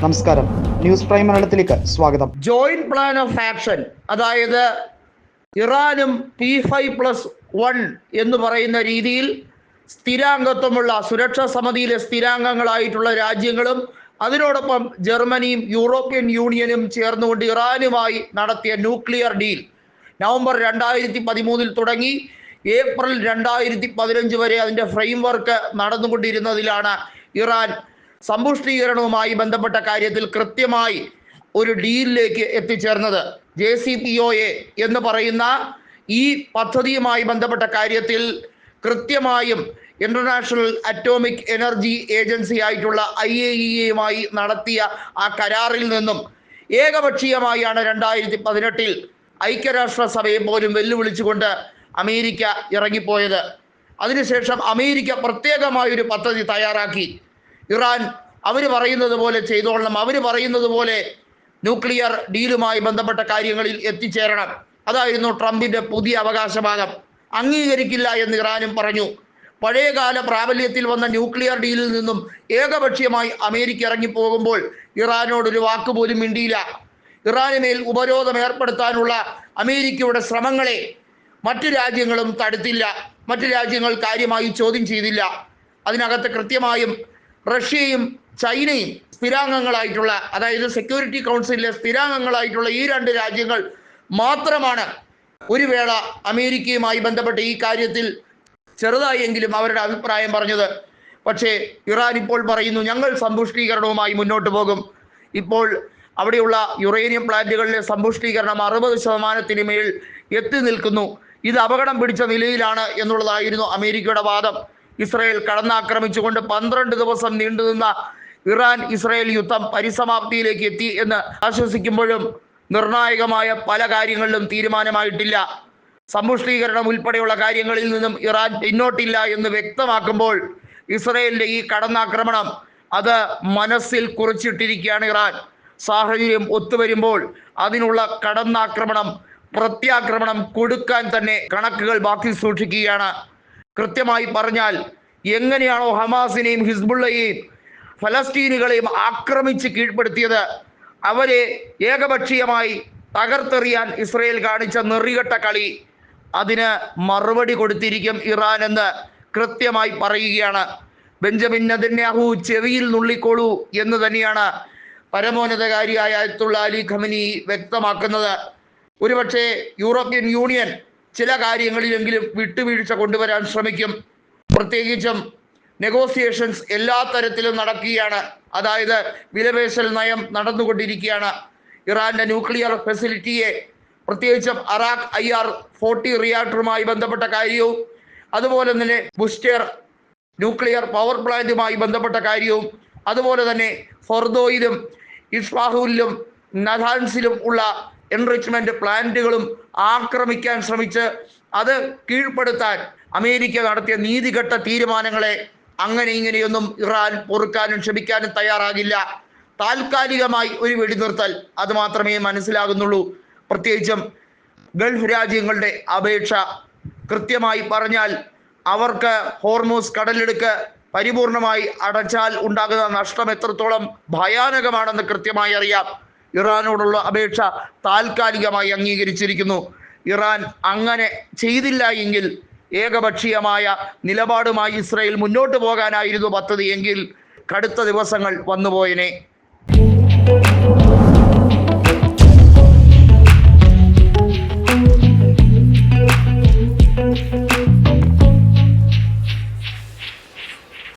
നമസ്കാരം. News prime മലയാളത്തിലേക്ക് സ്വാഗതം. ജോയിന്റ് പ്ലാൻ ഓഫ് ആക്ഷൻ അതായത് ഇറാനും പി ഫൈവ് പ്ലസ് വൺ എന്ന് പറയുന്ന രീതിയിൽ സ്ഥിരാംഗത്വമുള്ള സുരക്ഷാ സമിതിയിലെ സ്ഥിരാംഗങ്ങളായിട്ടുള്ള രാജ്യങ്ങളും അതിനോടൊപ്പം ജർമ്മനിയും യൂറോപ്യൻ യൂണിയനും ചേർന്നുകൊണ്ട് ഇറാനുമായി നടത്തിയ ന്യൂക്ലിയർ ഡീൽ നവംബർ രണ്ടായിരത്തി പതിമൂന്നിൽ തുടങ്ങി. ഏപ്രിൽ രണ്ടായിരത്തി പതിനഞ്ച് വരെ അതിന്റെ ഫ്രെയിം വർക്ക് നടന്നുകൊണ്ടിരുന്നതിലാണ് ഇറാൻ സമ്പുഷ്ടീകരണവുമായി ബന്ധപ്പെട്ട കാര്യത്തിൽ കൃത്യമായി ഒരു ഡീലിലേക്ക് എത്തിച്ചേർന്നത് J C P O A എന്ന് പറയുന്ന ഈ പദ്ധതിയുമായി ബന്ധപ്പെട്ട കാര്യത്തിൽ കൃത്യമായും ഇന്റർനാഷണൽ അറ്റോമിക് എനർജി ഏജൻസി ആയിട്ടുള്ള ഐ എ ഇ എയുമായി നടത്തിയ ആ കരാറിൽ നിന്നും ഏകപക്ഷീയമായാണ് രണ്ടായിരത്തി പതിനെട്ടിൽ ഐക്യരാഷ്ട്രസഭയെ പോലും വെല്ലുവിളിച്ചുകൊണ്ട് അമേരിക്ക ഇറങ്ങിപ്പോയത്. അതിനുശേഷം അമേരിക്ക പ്രത്യേകമായൊരു പദ്ധതി തയ്യാറാക്കി. ഇറാൻ അവർ പറയുന്നത് പോലെ ചെയ്തോളണം അവർ പറയുന്നത് പോലെ ന്യൂക്ലിയർ ഡീലുമായി ബന്ധപ്പെട്ട കാര്യങ്ങളിൽ എത്തിച്ചേരണം. അതായിരുന്നു ട്രംപിന്റെ പുതിയ അവകാശവാദം. അംഗീകരിക്കില്ല എന്ന് ഇറാനും പറഞ്ഞു. പഴയകാല പ്രാബല്യത്തിൽ വന്ന ന്യൂക്ലിയർ ഡീലിൽ നിന്നും ഏകപക്ഷീയമായി അമേരിക്ക ഇറങ്ങിപ്പോകുമ്പോൾ ഇറാനോടൊരു വാക്ക് പോലും മിണ്ടിയില്ല. ഇറാന് മേൽ ഉപരോധം ഏർപ്പെടുത്താനുള്ള അമേരിക്കയുടെ ശ്രമങ്ങളെ മറ്റു രാജ്യങ്ങളും തടുത്തില്ല. മറ്റു രാജ്യങ്ങൾ കാര്യമായി ചോദ്യം ചെയ്തില്ല. അതിനകത്ത് കൃത്യമായും റഷ്യയും ചൈനയും സ്ഥിരാംഗങ്ങളായിട്ടുള്ള അതായത് സെക്യൂരിറ്റി കൗൺസിലിലെ സ്ഥിരാംഗങ്ങളായിട്ടുള്ള ഈ രണ്ട് രാജ്യങ്ങൾ മാത്രമാണ് ഒരു വേള അമേരിക്കയുമായി ബന്ധപ്പെട്ട് ഈ കാര്യത്തിൽ ചെറുതായെങ്കിലും അവരുടെ അഭിപ്രായം പറഞ്ഞത്. പക്ഷേ ഇറാൻ ഇപ്പോൾ പറയുന്നു ഞങ്ങൾ സമ്പുഷ്ടീകരണവുമായി മുന്നോട്ട് പോകും. ഇപ്പോൾ അവിടെയുള്ള യുറേനിയം പ്ലാന്റുകളിലെ സമ്പുഷ്ടീകരണം അറുപത് ശതമാനത്തിന് മേൽ എത്തി നിൽക്കുന്നു. ഇത് അപകടം പിടിച്ച നിലയിലാണ് എന്നുള്ളതായിരുന്നു അമേരിക്കയുടെ വാദം. ഇസ്രയേൽ കടന്നാക്രമിച്ചുകൊണ്ട് പന്ത്രണ്ട് ദിവസം നീണ്ടുനിന്ന ഇറാൻ ഇസ്രയേൽ യുദ്ധം പരിസമാപ്തിയിലേക്ക് എത്തി എന്ന് ആശ്വസിക്കുമ്പോഴും നിർണായകമായ പല കാര്യങ്ങളിലും തീരുമാനമായിട്ടില്ല. സമ്പുഷ്ടീകരണം ഉൾപ്പെടെയുള്ള കാര്യങ്ങളിൽ നിന്നും ഇറാൻ പിന്നോട്ടില്ല എന്ന് വ്യക്തമാക്കുമ്പോൾ ഇസ്രയേലിന്റെ ഈ കടന്നാക്രമണം അത് മനസ്സിൽ കുറിച്ചിട്ടിരിക്കുകയാണ് ഇറാൻ. സാഹചര്യം ഒത്തുവരുമ്പോൾ അതിനുള്ള കടന്നാക്രമണം പ്രത്യാക്രമണം കൊടുക്കാൻ തന്നെ കണക്കുകൾ ബാക്കി സൂക്ഷിക്കുകയാണ് കൃത്യമായി പറഞ്ഞാൽ എങ്ങനെയാണോ ഹമാസിനെയും ഹിസ്ബുള്ളയെയും ഫലസ്തീനുകളെയും ആക്രമിച്ച് കീഴ്പ്പെടുത്തിയത് അവരെ ഏകപക്ഷീയമായി തകർത്തെറിയാൻ ഇസ്രയേൽ കാണിച്ച നെറികെട്ട കളി അതിന് മറുപടി കൊടുത്തിരിക്കും ഇറാൻ എന്ന് കൃത്യമായി പറയുകയാണ്. ബെഞ്ചമിൻ നദന്യാഹു ചെവിയിൽ നുള്ളിക്കോളൂ എന്ന് തന്നെയാണ് പരമോന്നതകാരിയായ അലി ഖമനി വ്യക്തമാക്കുന്നത്. ഒരുപക്ഷെ യൂറോപ്യൻ യൂണിയൻ ചില കാര്യങ്ങളിലെങ്കിലും വിട്ടുവീഴ്ച കൊണ്ടുവരാൻ ശ്രമിക്കും. പ്രത്യേകിച്ചും നെഗോസിയേഷൻസ് എല്ലാ തരത്തിലും നടക്കുകയാണ്. അതായത് വിലപേശൽ നയം നടന്നുകൊണ്ടിരിക്കുകയാണ്. ഇറാന്റെ ന്യൂക്ലിയർ ഫെസിലിറ്റിയെ പ്രത്യേകിച്ചും അറാഖ് ഐ ആർ ഫോർട്ടി റിയാക്ടറുമായി ബന്ധപ്പെട്ട കാര്യവും അതുപോലെ തന്നെ ബുസ്റ്റർ ന്യൂക്ലിയർ പവർ പ്ലാന്റുമായി ബന്ധപ്പെട്ട കാര്യവും അതുപോലെ തന്നെ ഫൊർദോയിലും ഇസ്ഫാഹുലിലും നഥാൻസിലും ഉള്ള എൻറിച്ച്മെന്റ് പ്ലാന്റുകളും ആക്രമിക്കാൻ ശ്രമിച്ച് അത് കീഴ്പ്പെടുത്താൻ അമേരിക്ക നടത്തിയ നീതികെട്ട തീരുമാനങ്ങളെ അങ്ങനെ ഇങ്ങനെയൊന്നും ഇറാൻ പൊറുക്കാനും ക്ഷമിക്കാനും തയ്യാറാകില്ല. താൽക്കാലികമായി ഒരു വെടിനിർത്തൽ അത് മാത്രമേ മനസ്സിലാകുന്നുള്ളൂ. പ്രത്യേകിച്ചും ഗൾഫ് രാജ്യങ്ങളുടെ അപേക്ഷ കൃത്യമായി പറഞ്ഞാൽ അവർക്ക് ഹോർമോസ് കടലെടുക്ക് പരിപൂർണമായി അടച്ചാൽ ഉണ്ടാകുന്ന നഷ്ടം എത്രത്തോളം ഭയാനകമാണെന്ന് കൃത്യമായി അറിയാം. ഇറാനോടുള്ള അപേക്ഷ താൽക്കാലികമായി അംഗീകരിച്ചിരിക്കുന്നു. ഇറാൻ അങ്ങനെ ചെയ്തില്ല എങ്കിൽ ഏകപക്ഷീയമായ നിലപാടുമായി ഇസ്രയേൽ മുന്നോട്ട് പോകാനായിരുന്നു പദ്ധതി എങ്കിൽ കടുത്ത ദിവസങ്ങൾ വന്നുപോയനെ.